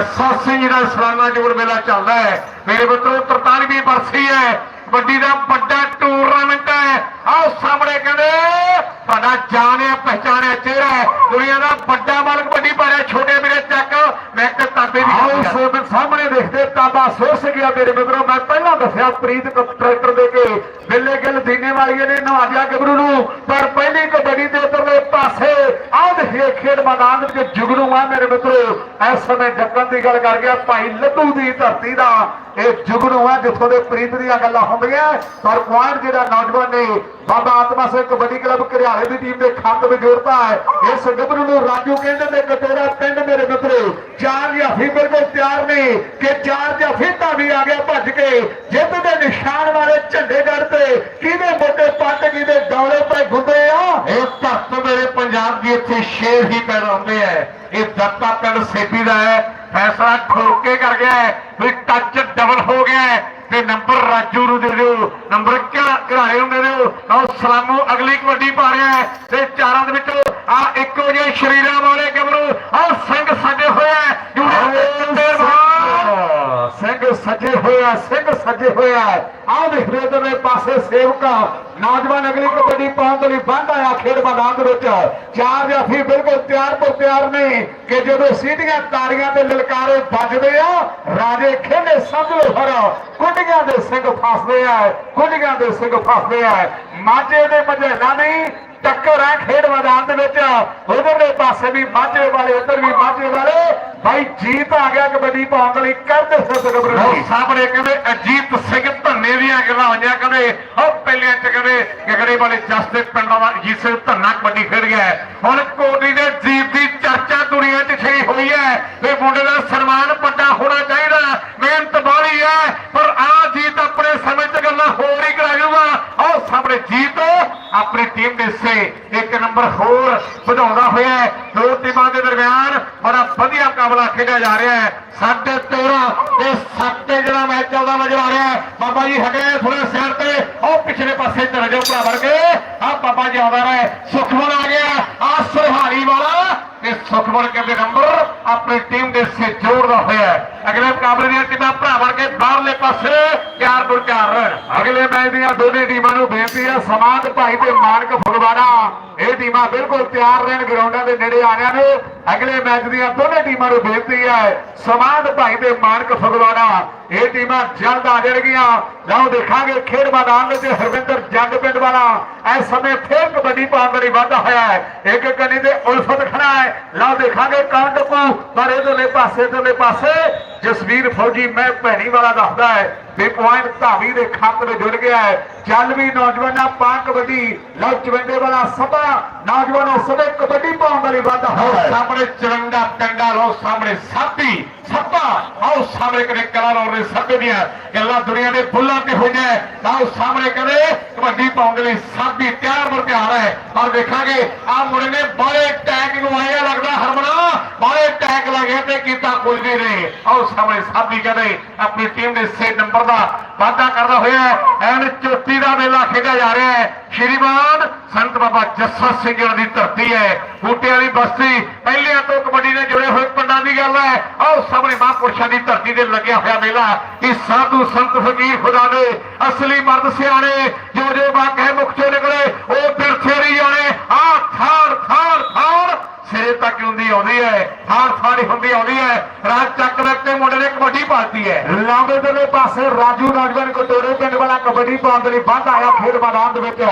ਜੱਸਾ ਸਿੰਘ ਦਾ ਸਲਾਨਾ ਜੋੜ ਮੇਲਾ ਚੱਲਦਾ ਹੈ ਮੇਰੇ ਮਿੱਤਰੋ 43ਵੀਂ ਬਰਸੀ ਹੈ ਵੱਡੀ ਦਾ ਵੱਡਾ ਟੂਰਨਾਮੈਂਟ ਹੈ। ਆਓ ਸਾਹਮਣੇ ਕਹਿੰਦੇ ਤੁਹਾਡਾ ਜਾਣਿਆ ਪਹਿਚਾਣਿਆ ਚਿਹਰਾ ਹੈ। ਦੁਨੀਆ ਦਾ ਵੱਡਾ ਮਾਲਕ ਵੱਡੀ ਪਾਰਿਆ ਛੋਟੇ ਮੇਰੇ ਚੱਕ। ਮੈਂ ਇੱਕ ਤਾਬੇ ਦੀ ਆਓ ਸਾਹਮਣੇ ਦੇਖਦੇ ਤਾਬਾ ਸੋਸ ਗਿਆ ਮੇਰੇ ਮਿੱਤਰੋ। ਮੈਂ ਪਹਿਲਾਂ ਦੱਸਿਆ ਪ੍ਰੀਤ ਟਰੈਕਟਰ ਦੇ ਕੇ ਬਿੱਲੇ ਗਿੱਲ ਦੀਨੇ ਵਾਲੀਏ ਨੇ ਨਵਾਜਿਆ ਗੱਭਰੂ ਨੂੰ। ਪਰ ਪਹਿਲੀ ਕਬੱਡੀ ਦੇ ਪਾਸੇ, ਆਹ ਦੇਖੀਏ ਖੇਡ ਮੈਦਾਨ ਦੇ ਵਿੱਚ ਜੁਗਨੂ ਆ ਮੇਰੇ ਮਿੱਤਰੋ। ਇਸ ਸਮੇਂ ਡੱਕਣ ਦੀ ਗੱਲ ਕਰ ਗਿਆ, ਭਾਈ ਲੱਡੂ ਦੀ ਧਰਤੀ ਦਾ। ਇਹ ਜੁਗਨੂ ਆ ਜਿੱਥੋਂ ਦੇ ਪ੍ਰੀਤ ਦੀਆਂ ਗੱਲਾਂ ਹੁੰਦੀਆਂ। ਪਰ ਪੁਆਇੰਟ ਜਿਹੜਾ ਨੌਜਵਾਨ ਨੇ, ਬਾਬਾ ਆਤਮਾ ਸਿੰਘ ਕਬੱਡੀ ਕਲੱਬ ਘਰਿਆਲੇ ਦੀ ਟੀਮ ਦੇ ਖੰਡ ਵਿੱਚ ਜੋੜਤਾ ਹੈ। ਇਸ ਗੱਭਰੂ ਨੂੰ ਰਾਜੂ ਕਹਿੰਦੇ ਨੇ, ਕਟੋਰਾ ਪਿੰਡ ਮੇਰੇ ਮਿੱਤਰੋ, ਚਾਰ ਜਾਫੀ ਬਿਲਕੁਲ ਤਿਆਰ ਨੇ ਕਿ ਚਾਰ ਜਾਫੀ ਤਾਂ ਵੀ ਆ ਗਿਆ ਭੱਜ ਕੇ। ਜਿੱਤ ਦੇ ਨਿਸ਼ਾਨ ਵਾਲੇ ਝੰਡੇ ਗੜ ਤੇ ਕਿਹਦੇ ਮੋਟੇ ਪੱਟ ਕਿਹਦੇ ਡੌਲੇ ਪੈ ਗੁੰਦੇ ਆ? ਇਹ ਧਰਤ ਮੇਰੇ ਪੰਜਾਬ ਦੀ ਇੱਥੇ ਸ਼ੇਰ ਹੀ ਪੈਦਾ ਹੁੰਦੇ ਐ ਇਹ ਦੱਤਾ ਪਿੰਡ ਸੇਪੀ ਦਾ ਹੈ। ਫੈਸਲਾ ਠੋਕ ਕੇ ਕਰ ਗਿਆ ਹੈ। ਵੀ ਟੱਚ ਡਬਲ ਹੋ ਗਿਆ ਹੈ। ਤੇ ਨੰਬਰ ਰਾਜੂ ਨੂੰ ਦੇ ਦਿਓ। ਨੰਬਰ ਘਰਾੜੇ ਨੂੰ ਦੇ ਦਿਓ। ਆਹ ਸਲਾਮੂ ਅਗਲੀ ਕਬੱਡੀ ਪਾ ਰਿਹਾ ਹੈ। ਤੇ ਚਾਰਾਂ ਦੇ ਵਿੱਚੋਂ ਆ ਇੱਕੋ ਜਿਹੇ ਸ਼ਰੀਰਾਂ ਵਾਲੇ ਗੱਭਰੂ ਆਹ ਸਿੰਘ ਸੱਜੇ ਹੋਇਆ ਜੁੜੇ ਚੰਦੇ ਬਾਹਰ ਸੱਜੇ ਹੋਇਆ ਸਿੰਘ ਸੱਜੇ ਹੋਇਆ। ਆਹ ਦੇਖਦੇ ਤੇ ਪਾਸੇ ਸੇਵਕਾ ਨੌਜਵਾਨ ਅਗਲੀ ਕਬੱਡੀ ਪਾਉਣ ਦੇ ਲਈ ਬੰਦ ਆਇਆ ਖੇਡ ਮੈਦਾਨ ਦੇ ਵਿੱਚ। ਚਾਰ ਜਾਫੀ ਬਿਲਕੁਲ ਤਿਆਰ ਪਰ ਤਿਆਰ ਨੇ ਕਿ ਜਦੋਂ ਸੀਟੀਆਂ ਤਾੜੀਆਂ ਤੇ ਲਲਕਾਰੇ ਵੱਜਦੇ ਆ, ਰਾਜੇ ਖੇਡੇ ਸਮਝ ਲਓ ਫਿਰ। ਕੁੱਡੀਆਂ ਦੇ ਸਿੰਘ ਫਸਦੇ ਆ ਕੁੱਡੀਆਂ ਦੇ ਸਿੰਘ ਫਸਦੇ ਆ। ਮਾਝੇ ਦੇ ਮਝੇਲਾ ਨਹੀਂ, ਟੱਕਰ ਹੈ ਖੇਡ ਮੈਦਾਨ ਦੇ ਵਿੱਚ। ਉਧਰਲੇ ਪਾਸੇ ਵੀ ਮਾਝੇ ਵਾਲੇ, ਉਧਰ ਵੀ ਮਾਝੇ ਵਾਲੇ। ਭਾਈ ਜੀਤ ਆ ਗਿਆ ਕਬੱਡੀ ਪਾਉਣ ਦੇ ਲਈ ਕਰਦੇ ਸਿਰ ਉਹ ਸਾਹਮਣੇ ਕਹਿੰਦੇ ਅਜੀਤ ਸਿੰਘ ਧੰਨੇ ਦੀਆਂ ਗੱਲਾਂ ਹੋਈਆਂ, ਕਹਿੰਦੇ, ਉਹ ਪਹਿਲੇ ਚ ਕਹਿੰਦੇ ਗਗੜੇ ਵਾਲੇ ਜਸ ਦੇ ਪਿੰਡਾਂ ਦਾ ਅਜੀਤ ਸਿੰਘ ਧੰਨਾ ਕਬੱਡੀ ਖੇਡ ਗਿਆ ਹੁਣ ਕੋਟੀ ਦੇ ਜੀਤ ਦੀ ਚਰਚਾ ਦੁਨੀਆ 'ਚ ਛਈ ਹੋਈ ਹੈ। ਤੇ ਮੁੰਡੇ ਦਾ ਸਨਮਾਨ ਵੱਡਾ ਹੋਣਾ ਚਾਹੀਦਾ, ਮਿਹਨਤ ਬਾਹਲੀ ਹੈ, ਪਰ ਆ ਜੀਤ ਆਪਣੇ ਸਮੇਂ 'ਚ ਗੱਲਾਂ ਹੋਰ ਹੀ ਕਰਾਊਗਾ। ਉਹ ਸਾਹਮਣੇ ਜੀਤ ਆਪਣੀ ਟੀਮ ਦੇ ਹਿੱਸੇ ਇੱਕ ਨੰਬਰ ਹੋਰ ਵਧਾਉਂਦਾ ਹੋਇਆ ਦੋ ਟੀਮਾਂ ਦੇ ਦਰਮਿਆਨ ਬੜਾ ਵਧੀਆ ਕੰਮ ਮੁਕਾਬਲਾ ਖੇਡਿਆ ਜਾ ਰਿਹਾ ਹੈ। ਸਾਡੇ 13 ਤੇ 7 ਤੇ ਜਿਹੜਾ ਮੈਚ ਚੱਲਦਾ ਨਜ਼ਰ ਆ ਰਿਹਾ ਹੈ। ਬਾਬਾ ਜੀ ਹਟੇ ਥੋੜੇ ਸਾਈਡ ਤੇ। ਉਹ ਪਿਛਲੇ ਪਾਸੇ ਚਲੇ ਜਾਓ ਭਰਾ ਵਰਗੇ। ਆ ਬਾਬਾ ਜੀ ਆਉਂਦਾ ਰਹੇ ਸੁਖਮਨ ਆ ਗਿਆ। ਆ ਸਰਹਾਲੀ ਵਾਲਾ ਤੇ ਸੁਖਮਨ ਕਹਿੰਦੇ ਨੰਬਰ। ਆਪਣੀ ਟੀਮ ਦੇ ਹਿੱਸੇ ਜੋੜਦਾ ਹੋਇਆ ਅਗਲੇ ਮੁਕਾਬਲੇ ਦੀਆਂ ਟੀਮਾਂ ਭਰਾ ਵੜ ਕੇ ਬਾਹਰਲੇ ਪਾਸੇ ਤਿਆਰ ਬੁਰ ਤਿਆਰ। ਰਹਿਣ ਅਗਲੇ ਮੈਚ ਦੀਆਂ ਦੋਨੇ ਟੀਮਾਂ ਨੂੰ ਬੇਨਤੀ ਹੈ ਸਮਾਂਤ ਭਾਈ ਤੇ ਮਾਨਕ ਫਗਵਾੜਾ। ਇਹ ਟੀਮਾਂ ਬਿਲਕੁਲ ਤਿਆਰ ਰਹਿਣ, ਗਰਾਊਂਡਾਂ ਦੇ ਨੇੜੇ ਆ ਰਹੀਆਂ ਅਗਲੇ ਮੈਚ ਦੀਆਂ ਦੋਨੇ ਟੀਮਾਂ ਨੂੰ ਬੇਨਤੀ ਹੈ ਸਮਾਂਤ ਭਾਈ ਤੇ ਮਾਨਕ ਫਗਵਾੜਾ। ਇਹ ਟੀਮਾਂ ਜਲਦ ਆ ਜਾਣਗੀਆਂ। ਲਓ ਦੇਖਾਂਗੇ ਖੇਡ ਮੈਦਾਨ ਵਿੱਚ ਹਰਵਿੰਦਰ ਜੰਗ ਪਿੰਡ ਵਾਲਾ। ਇਸ ਸਮੇਂ ਫੇਰ ਕਬੱਡੀ ਪਾਉਣ ਦੇ ਲਈ ਵਾਧਾ ਹੋਇਆ ਹੈ। ਇੱਕ ਕੰਨੀ ਤੇ ਉਲਫਤ ਖੜਾ ਹੈ। ਲਓ, ਦੇਖਾਂਗੇ ਕੌਣ ਟੱਪੂ, ਪਰ ਇਹਦੇ ਪਾਸੇ ਤੇ ਪਾਸੇ ਜਸਵੀਰ ਫੌਜੀ ਮੈਂ ਭੈਣੀ ਵਾਲਾ ਦੱਸਦਾ ਹੈ ਵੀ ਪੁਆਇੰਟ ਧਾਵੀ ਦੇ ਖਾਤੇ ਵਿੱਚ ਜੁੜ ਗਿਆ ਹੈ। ਚੱਲ ਵੀ ਨੌਜਵਾਨਾਂ ਪਾ ਕਬੱਡੀ ਲਓ ਚਵੰਡੇ ਵਾਲਾ ਸਭਾ, ਨੌਜਵਾਨਾਂ ਸਭੇ ਕਬੱਡੀ ਪਾਉਣ ਦੇ ਵਾਧਾ ਆਓ ਸਾਹਮਣੇ ਚਰੰਗਾ ਟੰਡਾ ਲੋ ਸਾਹਮਣੇ ਸਾਪੀ ਸੱਪਾ ਆਓ ਸਾਹਮਣੇ ਕਦੇ ਕਲਾ ਲਾਉਣ ਦੇ ਸੱਪੇ ਦੀਆਂ ਗੱਲਾਂ ਦੁਨੀਆ ਦੇ ਫੁੱਲਾਂ ਤੇ ਹੋਈਆਂ ਆਓ ਸਾਹਮਣੇ ਕਦੇ ਕਬੱਡੀ ਪਾਉਣ ਦੇ ਲਈ ਸਾਪੀ ਤਿਆਰ ਬਰ ਤਿਆਰ ਹੈ। ਔਰ ਵੇਖਾਂਗੇ ਆ ਮੁੰਡੇ ਨੇ ਬਾਲੇ ਟੈਗ ਨੂੰ ਆਇਆ ਲੱਗਦਾ ਹਰਮਨਾ ਬਾਲੇ ਟੈਗ ਲੱਗਿਆ ਤੇ ਕੀਤਾ ਕੁਝ ਵੀ ਨਹੀਂ। ਆਓ ਸਾਹਮਣੇ ਸਾਪੀ ਕਦੇ ਆਪਣੀ ਟੀਮ ਦੇ ਸੇ ਨੰਬਰ ਦਾ ਵਾਅਦਾ ਕਰਦਾ ਹੋਇਆ ਐਨ ਚੋਟੀ ਦਾ ਮੇਲਾ ਖੇਡਿਆ ਜਾ ਰਿਹਾ ਹੈ। ਸ਼੍ਰੀਮਾਨ ਸੰਤ ਬਾਬਾ ਜੱਸਾ ਸਿੰਘ ਦੀ ਧਰਤੀ ਹੈ। ਬੂਟੇ ਵਾਲੀ ਬਸਤੀ ਪਹਿਲਿਆਂ ਤੋਂ ਕਬੱਡੀ ਨਾਲ ਜੁੜੇ ਹੋਏ ਪਿੰਡਾਂ ਦੀ ਗੱਲ ਹੈ। ਆਓ ਸਾਹਮਣੇ ਮਹਾਂਪੁਰਸ਼ਾਂ ਦੀ ਧਰਤੀ ਤੇ ਲੱਗਿਆ ਹੋਇਆ ਮੇਲਾ। ਇਹ ਸਾਧੂ ਸੰਤ ਫਕੀਰ ਖੁਦਾ ਦੇ ਅਸਲੀ ਮਰਦ ਸਿਆਣੇ, ਜੋ ਜੋ ਵਾਕਿਆ ਮੁਖ ਚੋਂ ਨਿਕਲੇ, ਉਹ ਫਿਰ ਫੇਰੀ ਜਾਣੇ ਆ ਥਾਰ ਥਾਰ ਥਾਰ। ਸਿਰੇ ਤੱਕ ਹੁੰਦੀ ਆਉਂਦੀ ਹੈ, ਹਾਰ ਥਾਰੀ ਹੁੰਦੀ ਆਉਂਦੀ ਹੈ, ਰਾਜ ਚੱਕ ਦੇ ਤੇ ਮੁੰਡੇ ਨੇ ਕਬੱਡੀ ਪਾਤੀ ਹੈ। ਲਾਂਬੇ ਦੇ ਪਾਸੇ ਰਾਜੂ ਨੌਜਵਾਨ ਕਟੋਰੇ ਪਿੰਡ ਵਾਲਾ ਕਬੱਡੀ ਪਾਉਣ ਦੇ ਲਈ ਬੰਦ ਆਇਆ ਖੇਡ ਮੈਦਾਨ ਦੇ ਵਿੱਚ।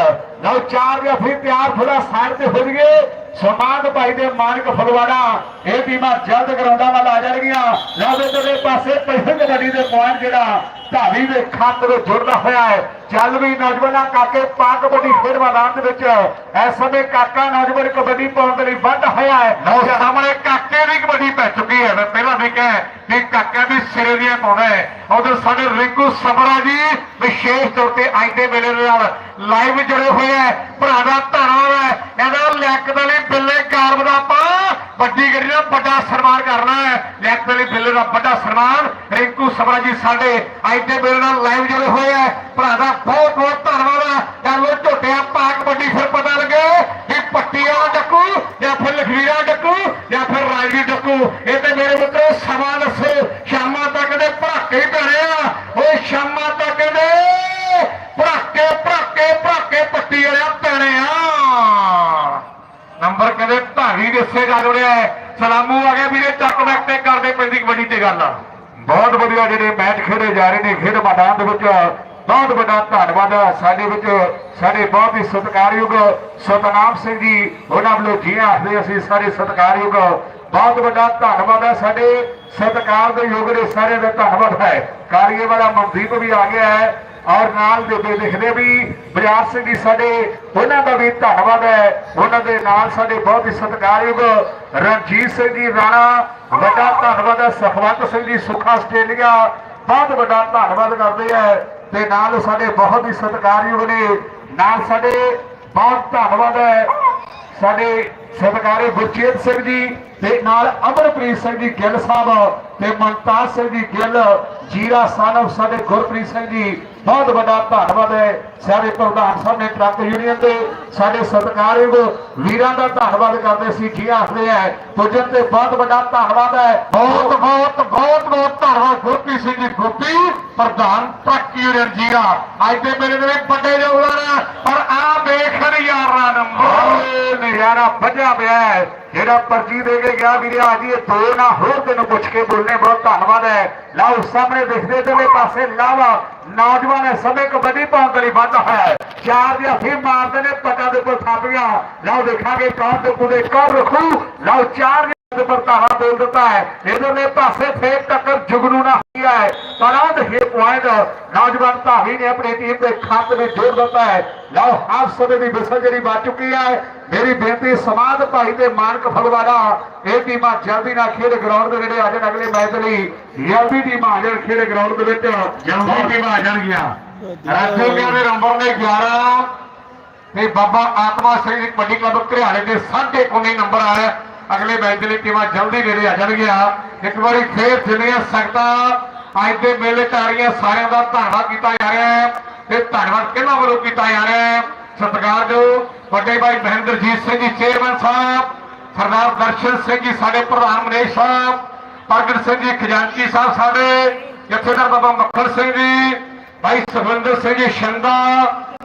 ਲਓ ਚਾਰ ਫਿਰ ਤਿਆਰ ਫੁੱਲਾ ਸਾਈਡ ਤੇ ਹੋ ਗਏ ਸਮਾਨ ਭਾਈ ਦੇ ਮਾਨਕ ਫਗਵਾੜਾ ਇਹ ਟੀਮਾਂ ਜਲਦ ਗਰਾਊਂਡਾਂ ਵੱਲ ਆ ਜਾਣਗੀਆਂ। ਲਾਂਬੇ ਦੇ ਪਾਸੇ ਪਹਿਲੇ ਕਬੱਡੀ ਦੇ ਪੁਆਇੰਟ ਜਿਹੜਾ ਢਾਵੀ ਦੇ ਖਾਤੇ ਵਿੱਚ ਜੁੜਦਾ ਹੋਇਆ ਹੈ। ਚੱਲ ਵੀ ਨੌਜਵਾਨਾਂ ਕਾਕੇ ਪਾ ਕਬੱਡੀ ਖੇਡ ਮੈਦਾਨ ਦੇ ਵਿੱਚ ਇਸ ਸਮੇਂ ਕਾਕਾ ਨੌਜਵਾਨ ਕਬੱਡੀ ਪਾਉਣ ਦੇ ਲਈ ਵੱਧ ਹੋਇਆ ਹੈ। ਲਓ ਸਾਹਮਣੇ ਕਾਕੇ ਦੀ ਕਬੱਡੀ ਪੈ ਚੁੱਕੀ ਹੈ। ਮੈਂ ਪਹਿਲਾਂ ਵੀ ਕਿਹਾ ਕਿ ਕਾਕਾ ਵੀ ਸਿਰੇ ਦੀਆਂ ਪਾਉਂਦਾ ਹੈ। ਉਧਰ ਸਾਡੇ ਰਿੰਕੂ ਸਬਰਾ ਜੀ ਵਿਸ਼ੇਸ਼ ਤੌਰ ਤੇ ਅੱਜ ਦੇ ਵੇਲੇ ਨਾਲ ਲਾਈਵ ਜੁੜੇ ਹੋਏ ਹੈ। ਭਰਾ ਦਾ ਧੰਨਵਾਦ ਹੈ। ਇਹਦਾ ਲੈਕ ਦੇ ਲਈ ਬਿੱਲੇ ਕਾਰਬ ਦਾ ਆਪਾਂ ਵੱਡੀ ਗੱਡੀ ਦਾ ਵੱਡਾ ਸਨਮਾਨ ਕਰਨਾ ਹੈ। ਲੈਕ ਦੇ ਲਈ ਬਿੱਲੇ ਦਾ ਵੱਡਾ ਸਨਮਾਨ ਰਿੰਕੂ ਸਬਰਾ ਜੀ ਸਾਡੇ ਅੱਜ ਦੇ ਵੇਲੇ ਨਾਲ ਲਾਈਵ ਜੁੜੇ ਹੋਏ ਹੈ। ਭਰਾ ਦਾ ਬਹੁਤ ਬਹੁਤ ਧੰਨਵਾਦ ਹੈ। ਕਰ ਲੋ ਝੋਟਿਆ ਪਾ ਕਬੱਡੀ ਫਿਰ ਪਤਾ ਲੱਗੇ ਕਿ ਪੱਟੀਆਂ ਡੱਕੂ ਜਾਂ ਫਿਰ ਲਖਵੀਰਾ ਡੱਕੂ ਜਾਂ ਫਿਰ ਰਾਜਵੀ ਡੱਕੂ। ਇਹ ਤੇ ਮੇਰੇ ਮਿੱਤਰੋ ਸਮਾਂ ਦੱਸੋ, ਸ਼ਾਮਾਂ ਤੱਕ ਦੇ ਭੜਾਕੇ ਹੀ ਪੈਣੇ ਆ। ਓਏ, ਸ਼ਾਮਾਂ ਤੱਕ ਦੇ ਭੜਾਕੇ ਭੜਾਕੇ ਭੜਾਕੇ ਪੱਟੀ ਵਾਲਿਆ ਪੈਣੇ ਆ। ਨੰਬਰ ਕਹਿੰਦੇ? ਧਾਰੀ ਦੇ ਸੇ ਜਾ ਸਲਾਮੂ ਆ ਗਿਆ ਵੀਰੇ, ਚੱਕ ਬੈਕ ਤੇ ਕਰਦੇ ਪੈਂਦੀ ਕਬੱਡੀ ਤੇ ਗੱਲ। ਆ ਬਹੁਤ ਵਧੀਆ ਜਿਹੜੇ ਮੈਚ ਖੇਡੇ ਜਾ ਰਹੇ ਨੇ ਖੇਡ ਮੈਦਾਨ ਦੇ ਵਿੱਚ। ਬਹੁਤ ਵੱਡਾ ਧੰਨਵਾਦ ਹੈ ਸਾਡੇ ਵਿੱਚ, ਸਾਡੇ ਬਹੁਤ ਹੀ ਸਤਿਕਾਰਯੋਗ ਸਤਨਾਮ ਸਿੰਘ ਜੀ, ਉਹਨਾਂ ਵੱਲੋਂ ਜੀ ਆਖਦੇ ਅਸੀਂ ਸਾਰੇ ਸਤਿਕਾਰਯੋਗ। ਬਹੁਤ ਵੱਡਾ ਧੰਨਵਾਦ ਹੈ ਸਾਡੇ ਸਤਿਕਾਰ ਦੇ ਯੋਗ ਦੇ ਸਾਰੇ ਦਾ ਧੰਨਵਾਦ ਹੈ। ਕਾਰੀਏ ਵਾਲਾ ਮਨਦੀਪ ਵੀ ਆ ਗਿਆ ਹੈ ਔਰ ਨਾਲ ਦੇ ਦੇ ਲਿਖਦੇ ਵੀ ਬਜਾਰ ਸਿੰਘ ਜੀ ਸਾਡੇ, ਉਹਨਾਂ ਦਾ ਵੀ ਧੰਨਵਾਦ ਹੈ। ਉਹਨਾਂ ਦੇ ਨਾਲ ਸਾਡੇ ਬਹੁਤ ਹੀ ਸਤਿਕਾਰਯੋਗ ਰਣਜੀਤ ਸਿੰਘ ਜੀ ਰਾਣਾ, ਵੱਡਾ ਧੰਨਵਾਦ ਹੈ। ਸਖਵੰਤ ਸਿੰਘ ਜੀ ਸੁੱਖਾ ਆਸਟ੍ਰੇਲੀਆ ਬਹੁਤ ਵੱਡਾ ਧੰਨਵਾਦ ਕਰਦੇ ਹੈ। ਤੇ ਨਾਲ ਸਾਡੇ ਬਹੁਤ ਹੀ ਸਤਿਕਾਰਯੋਗ ਨੇ, ਨਾਲ ਸਾਡੇ ਬਹੁਤ ਧੰਨਵਾਦ ਹੈ। ਸਾਡੇ ਸਤਿਕਾਰੇ ਗੁਰਚੇਤ ਸਿੰਘ ਜੀ ਤੇ ਨਾਲ ਅਮਰਪ੍ਰੀਤ ਸਿੰਘ ਜੀ ਗਿੱਲ ਸਾਹਿਬ ਤੇ ਮਨਤਾਜ ਸਿੰਘ ਜੀ ਗਿੱਲ, ਜੀਰਾ ਸਾਨਵ ਸਾਡੇ ਗੁਰਪ੍ਰੀਤ ਸਿੰਘ ਜੀ ਬਹੁਤ ਵੱਡਾ ਧੰਨਵਾਦ ਹੈ। ਸਾਰੇ ਪ੍ਰਧਾਨ ਸਾਹਿਬ ਨੇ ਟਰੱਕ ਯੂਨੀਅਨ ਦੇ ਸਾਡੇ ਸਤਿਕਾਰਯੋਗ ਵੀਰਾਂ ਦਾ ਧੰਨਵਾਦ ਕਰਦੇ ਸੀ ਜੀ ਆਖਦੇ ਹੈ ਪੁੱਜਣ ਤੇ ਬਹੁਤ ਵੱਡਾ ਧੰਨਵਾਦ ਹੈ। ਬਹੁਤ ਬਹੁਤ ਬਹੁਤ ਬਹੁਤ ਧੰਨਵਾਦ ਗੁਰਪ੍ਰੀਤ ਸਿੰਘ ਜੀ। ਗੋਪੀ ਪ੍ਰਧਾਨ ਟਰੱਕ ਯੂਨੀਅਨ ਜੀਰਾ ਅੱਜ ਦੇ ਮੇਰੇ ਦੇ ਵੱਡੇ ਯੋਗਦਾਨ ਪਰ ਆ ਵੇਖ ਨਜ਼ਾਰਾ ਨੰਬਰ ਨਜ਼ਾਰਾ ਵੱਜਿਆ ਪਿਆ ਹੈ। ਜਿਹੜਾ ਪਰਚੀ ਦੇ ਕੇ ਗਿਆ ਵੀਰੇ ਆ ਜੀ ਇਹ ਦੋ ਨਾ ਹੋਰ ਤੈਨੂੰ ਪੁੱਛ ਕੇ ਬੋਲਨੇ, ਬਹੁਤ ਧੰਨਵਾਦ ਹੈ। ਲਾਓ, ਸਾਹਮਣੇ ਦਿਖਦੇ ਤੇ ਪਾਸੇ ਲਾਵਾ, ਨੌਜਵਾਨ ਹੈ ਸਮੇਂ ਕਬੱਡੀ ਪਾਉਣ ਲਈ ਵਾਧਾ ਹੈ। ਚਾਰ ਦੇ ਹੱਥੀ ਮਾਰਦੇ ਨੇ, ਪਟਾ ਦੇ ਉੱਪਰ ਥੱਪ ਗਿਆ ਲਓ, ਦੇਖਾਂਗੇ ਕੌਣ ਤੇ ਕੁੜੇ ਕੌਣ ਰੱਖੂ? ਲਾਓ, ਚਾਰ ਦੇ ਬੋਲ ਦਿੱਤਾ ਹੈ। ਇਧਰਲੇ ਪਾਸੇ ਫੇਰ ਟੱਕਰ ਜੁਗਨੂ ਨਾ ਹੋਈ ਹੈ। ਪਰ ਆਹ ਦੇਖੇ ਪੁਆਇੰਟ ਨੌਜਵਾਨ ਧਾਵੀ ਨੇ ਆਪਣੀ ਟੀਮ ਦੇ ਖਾਤੇ ਵਿੱਚ ਜੋੜ ਦਿੱਤਾ ਹੈ। ਲਓ ਹਾਫ ਸਮੇਂ ਦੀ ਵਿਸਲ ਜਿਹੜੀ ਵੱਜ ਚੁੱਕੀ ਹੈ। ਮੇਰੀ ਬੇਨਤੀ ਸਮਾਦ ਭਾਈ ਤੇ ਮਾਨਕ ਫਗਵਾੜਾ ਇਹ ਟੀਮਾਂ ਜਲਦੀ ਨਾਲ ਖੇਡ ਗਰਾਊਂਡ ਦੇ ਨੇੜੇ ਆ ਜਾਣ ਅਗਲੇ ਮੈਚ ਲਈ। ਜਲਦੀ ਟੀਮਾਂ ਆ ਜਾਣ ਖੇਡ ਗਰਾਊਂਡ ਦੇ ਵਿੱਚ। ਜਲਦੀ ਟੀਮ ਆ ਜਾਣਗੀਆਂ। ਰਾਜੋਗਿਆ ਦੇ ਨੰਬਰ ਨੇ 11 ਤੇ ਬਾਬਾ ਆਤਮਾ ਸਿੰਘ ਜੀ ਕਬੱਡੀ ਕਲੱਬ ਘਰਿਆਲੇ ਦੇ ਸਾਢੇ ਕੋਨੇ ਨੰਬਰ ਆਇਆ ਅਗਲੇ ਮੈਚ ਦੇ ਲਈ ਟੀਮਾਂ ਜਲਦੀ ਨੇੜੇ ਆ ਜਾਣਗੀਆਂ। ਇੱਕ ਵਾਰੀ ਫੇਰ ਜਿੰਨੀਆਂ ਸੰਗਤਾਂ ਅੱਜ ਦੇ ਮੇਲੇ ਚ ਸਾਰਿਆਂ ਦਾ ਧੰਨਵਾਦ ਕੀਤਾ ਜਾ ਰਿਹਾ ਹੈ ਤੇ ਧੰਨਵਾਦ ਕਿਹਨਾਂ ਵੱਲੋਂ ਕੀਤਾ ਜਾ ਰਿਹਾ ਹੈ? ਸਤਿਕਾਰਯੋਗ ਵੱਡੇ ਭਾਈ ਮਹਿੰਦਰਜੀਤ ਸਿੰਘ ਜੀ ਚੇਅਰਮੈਨ ਸਾਹਿਬ, ਸਰਦਾਰ ਦਰਸ਼ਨ ਸਿੰਘ ਜੀ, ਸਾਡੇ ਪ੍ਰਧਾਨ ਮਨੇਸ਼ ਸਾਹਿਬ, ਪ੍ਰਗਟ ਸਿੰਘ ਜੀ, ਖਜ਼ਾਨਚੀ ਸਾਹਿਬ ਸਾਡੇ ਜਥੇਦਾਰ ਬਾਬਾ ਮੱਖਣ ਸਿੰਘ ਜੀ, ਭਾਈ ਸੁਖਵਿੰਦਰ ਸਿੰਘ ਜੀ, ਸ਼ੰਦਾ,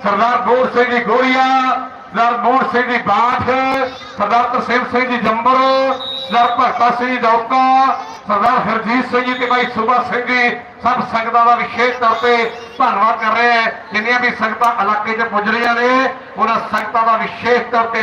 ਸਰਦਾਰ ਬੋਰ ਸਿੰਘ ਜੀ, ਗੋਰੀਆ ਸਰਦਾਰ ਸਿੰਘ ਜੀ ਬਾਠ, ਸਰਦਾਰ ਤਰਸੇਮ ਸਿੰਘ ਜੀ ਜੰਬਰ ਸਰਦਾਰ ਭਗਤਾ ਸਿੰਘ ਜੀ ਦੌਕਾ ਸਰਦਾਰ ਹਰਜੀਤ ਸਿੰਘ ਜੀ ਤੇ ਭਾਈ ਸੁਭਾ ਸਿੰਘ ਜੀ, ਸਭ ਸੰਗਤਾਂ ਦਾ ਵਿਸ਼ੇਸ਼ ਤੌਰ ਤੇ ਧੰਨਵਾਦ ਕਰ ਰਹੇ ਹੈ। ਜਿੰਨੀਆਂ ਵੀ ਸੰਗਤਾਂ ਇਲਾਕੇ 'ਚ ਪੁੱਜ ਰਹੀਆਂ ਨੇ, ਉਹਨਾਂ ਸੰਗਤਾਂ ਦਾ ਵਿਸ਼ੇਸ਼ ਤੌਰ ਤੇ